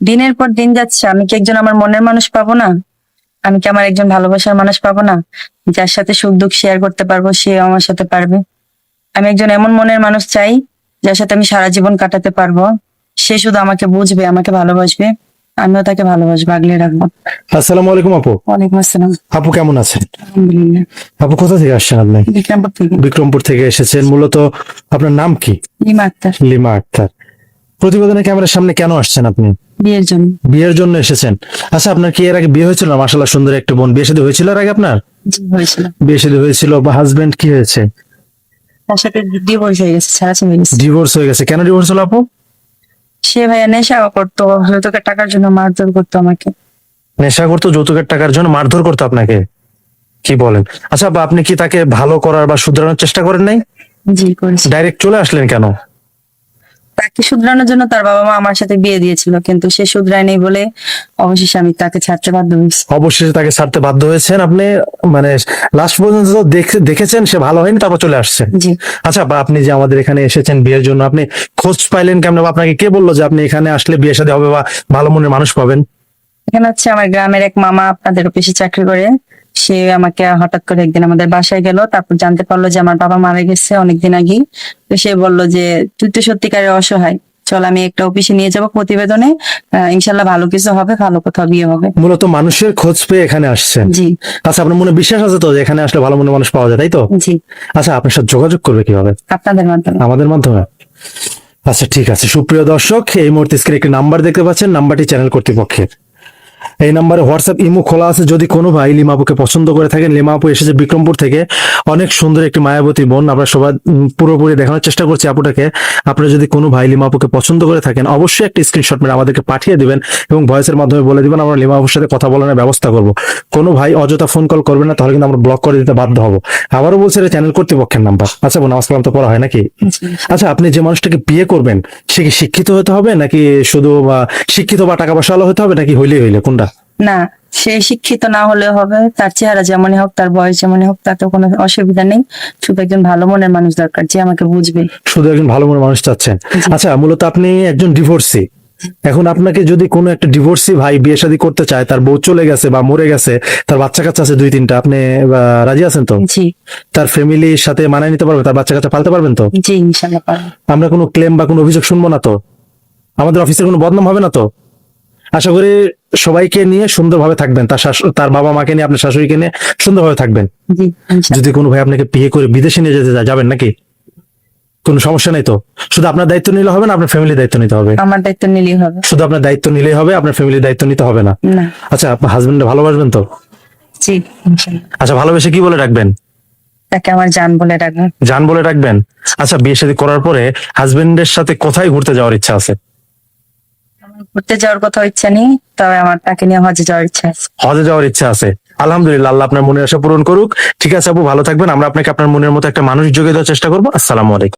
দিনের পর দিন যাচ্ছে আমি কি একজন আমার মনের মানুষ পাবো না? আমি কি আমার একজন ভালোবাসার মানুষ পাবো না? যার সাথে সুখ দুঃখ শেয়ার করতে পারব সে আমার সাথে পারবে। আমি একজন এমন মনের মানুষ চাই যার সাথে আমি সারা জীবন কাটাতে পারব। সে শুধু আমাকে বুঝবে আমাকে ভালোবাসবে আমিও তাকে ভালোবাসবো আগলে রাখব। আসসালামু আলাইকুম আপু। ওয়ালাইকুম আসসালাম। আপু কেমন আছেন? আলহামদুলিল্লাহ। আপু কোথা থেকে আসছেন আপনি? বিক্রমপুর থেকে। বিক্রমপুর থেকে এসেছেন। মূলত আপনার নাম কি? লিমা আক্তার। লিমা আক্তার। প্রতিবেদনে ক্যামেরার সামনে কেন আসছেন আপনি? বিয়ের জন্য। বিয়ের জন্য এসেছেন। আচ্ছা আপনার কি এর আগে বিয়ে হয়েছিল? মাসাল্লাহ সুন্দর একটা বোন। বিয়ে শাদী হয়েছিল এর আগে আপনার? হয়েছিল। বিয়ে শাদী হয়েছিল বা হাজবেন্ড কি হয়েছে? তার সাথে ডিভোর্স হয়ে গেছে ছাড়া হয়ে গেছে ডিভোর্স হয়ে গেছে। কেন ডিভোর্স হলো আপু? সে ভাইয়া নেশা করতো যৌতুকের টাকার জন্য মারধর করতো আমাকে। নেশা করতো যৌতুকের টাকার জন্য মারধর করতো আপনাকে? কি বলেন? আচ্ছা আপনি কি তাকে ভালো করার বা শুধরানোর চেষ্টা করেন নাই? জি করেছি। ডাইরেক্ট চলে আসলেন কেন? শুধরানোর জন্য তার বাবা মা আমার সাথে বিয়ে দিয়েছিল কিন্তু সে শুধরায় নেই বলে অবশেষে আমি তাকে ছাড়তে বাধ্য হয়েছি। অবশেষে তাকে ছাড়তে বাধ্য হয়েছেন আপনি মানে লাস্ট পর্যন্ত তো দেখেছেন সে ভালো হয়নি তারপর চলে আসছেন। জি। আচ্ছা বা আপনি যে আমাদের এখানে এসেছেন বিয়ের জন্য আপনি খোঁজ পাইলেন কেমন? বা আপনাকে কে বলল যে আপনি এখানে আসলে বিয়ে সাথে হবে বা ভালো মনের মানুষ পাবেন? এখানে হচ্ছে আমার গ্রামের এক মামা আপনাদের অফিসে চাকরি করে। সে আমাকে হঠাৎ করে একদিন আমাদের বাসায় গেল তারপর জানতে পারল যে আমার বাবা মারা গেছে অনেকদিন আগেই। তো সে বলল যে তুই তো সত্যিকারের অসহায়। চল আমি একটা অফিসে নিয়ে যাব প্রতিবেদনে। ইনশাল্লাহ ভালো কিছু হবে ভালো কোথাও বিয়ে হবে। মূলত মানুষের খোঁজ পেয়ে এখানে আসছেন। জি। আচ্ছা আপনার মনে বিশ্বাস আছে তো এখানে আসলে ভালো মনের মানুষ পাওয়া যায় তাই তো? জি। আচ্ছা আপনার সাথে যোগাযোগ করবে কীভাবে? আপনাদের মাধ্যমে। আমাদের মাধ্যমে? আচ্ছা ঠিক আছে। সুপ্রিয় দর্শক এই মুহূর্তে স্ক্রিনে একটি নাম্বার দেখতে পাচ্ছেন। নাম্বারটি চ্যানেল কর্তৃপক্ষের। এই নাম্বারে হোয়াটসঅ্যাপ, ইমো খোলা আছে। যদি কোনো ভাই লিমাপুকে পছন্দ করে থাকেন, লিমাপু এসেছে বিক্রমপুর থেকে। অনেক সুন্দর একটি মায়াবতী বোন। আমরা সবাই পুরোপুরি দেখানোর চেষ্টা করছি আপুটাকে। আপনারা যদি কোনো ভাই লিমাপুকে পছন্দ করে থাকেন, অবশ্যই একটি স্ক্রিনশট মেরে আমাদেরকে পাঠিয়ে দিবেন এবং ভয়েসের মাধ্যমে বলে দিবেন, আমরা লিমাপুর সাথে কথা বলানোর ব্যবস্থা করব। কোনো ভাই অযথা ফোন কল করবে না, তাহলে কিন্তু আমরা ব্লক করে দিতে বাধ্য হব। আবারও বলছে, এটা চ্যানেল কর্তৃপক্ষের নাম্বার আচ্ছা বোন, নামাজ কালাম তো পড়া হয় নাকি? আচ্ছা আপনি যে মানুষটাকে বিয়ে করবেন, সে কি শিক্ষিত হতে হবে? নাকি শুধু শিক্ষিত বা টাকা পয়সা হতে হবে? নাকি হইলেই হইলে? কোনটা? না সে শিক্ষিত না হলেও হবে তার চেহারা যেমনই হোক তার বয়স যেমনই হোক তাতে কোনো অসুবিধা নেই। শুধু একজন ভালো মনের মানুষ দরকার যে আমাকে বুঝবে। শুধু একজন ভালো মনের মানুষ চাচ্ছেন। আচ্ছা মূলত আপনি একজন ডিভোর্সি এখন আপনাকে যদি কোনো একটা ডিভোর্সি ভাই বিয়ে শাদী করতে চায় তার বউ চলে গেছে বা মরে গেছে তার বাচ্চা কাচ্চা আছে দুই তিনটা আপনি রাজি আছেন তো? জি। তার ফ্যামিলির সাথে মানায় নিতে পারবে তার বাচ্চা কাচ্চা পালতে পারবেন তো? আমরা কোনো ক্লেম বা কোনো অভিযোগ শুনব না তো? আমাদের অফিসের কোনো বদনাম হবে না তো? আশা করি সবাইকে নিয়ে সুন্দরভাবে থাকবেন। তার তার বাবা মাকে নিয়ে আপনার শাশুড়িকে নিয়ে সুন্দরভাবে থাকবেন। যদি কোনো ভাই আপনাকে বিয়ে করে বিদেশে নিয়ে যেতে যাবেন নাকি? কোনো সমস্যা নেই তো? শুধু আপনার দায়িত্ব নিলে হবে না আপনার ফ্যামিলির দায়িত্ব নিতে হবে? আমার দায়িত্ব নিলেই হবে। শুধু আপনার দায়িত্ব নিলেই হবে আপনার ফ্যামিলির দায়িত্ব নিতে হবে না? না। আচ্ছা আপনার হাজবেন্ডে ভালোবাসবেন তো? জি আচ্ছা ভালোবেসে কি বলে রাখবেন? তাকে আমার জান বলে রাখব জান বলে রাখবেন? আচ্ছা বিয়ে শাদী করার পরে হাজবেন্ডের সাথে কোথায় ঘুরতে যাওয়ার ইচ্ছা আছে? ঘুরতে যাওয়ার কথা ইচ্ছা নেই তবে আমার, তাকে নিয়ে হজে যাওয়ার ইচ্ছা আছে। হজে যাওয়ার ইচ্ছা আছে। আলহামদুলিল্লাহ, আল্লাহ আপনার মনের আশা পূরণ করুক। ঠিক আছে আপু ভালো থাকবেন। আমরা আপনাকে আপনার মনের মতো একটা মানুষ যোগে দেওয়ার চেষ্টা করব। আসসালামু আলাইকুম।